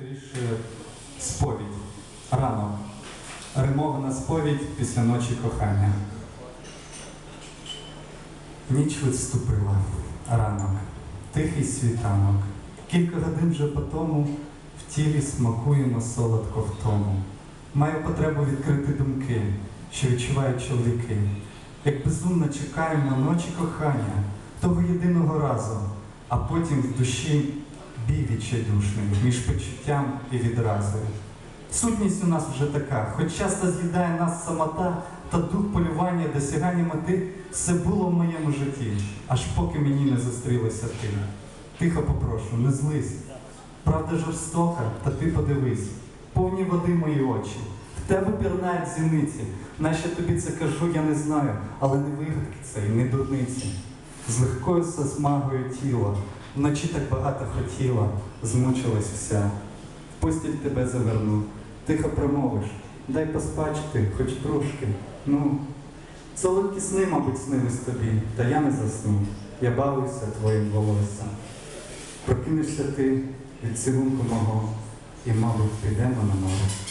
Скоріше сповідь, ранок. Римована сповідь після ночі кохання. Ніч відступила, ранок, тихий світанок. Кілька годин вже по тому в тілі смакуємо солодко втому. Маю потребу відкрити думки, що відчувають чоловіки. Як безумно чекаємо ночі кохання, того єдиного разу, а потім в душі бій відчайдушний між почуттям і відразою. Сутність у нас вже така, хоч часто з'їдає нас самота та дух полювання, досягання мети, все було в моєму житті, аж поки мені не зустрілося ти. Тихо попрошу, не злись. Правда жорстока, та ти подивись, повні води мої очі. В тебе пірнають зіниці. Нащо тобі це кажу, я не знаю, але не вигадки це і не дурниці. З легкою засмагою тіла, вночі так багато хотіла, змучилась вся. В постіль тебе заверну, тихо промовиш, дай поспачити, хоч трошки. Ну, солодкі сни, мабуть, снились тобі, та я не засну. Я бавився твоїм волоссям. Прокинешся ти від цілунку мого, і, мабуть, підемо на море.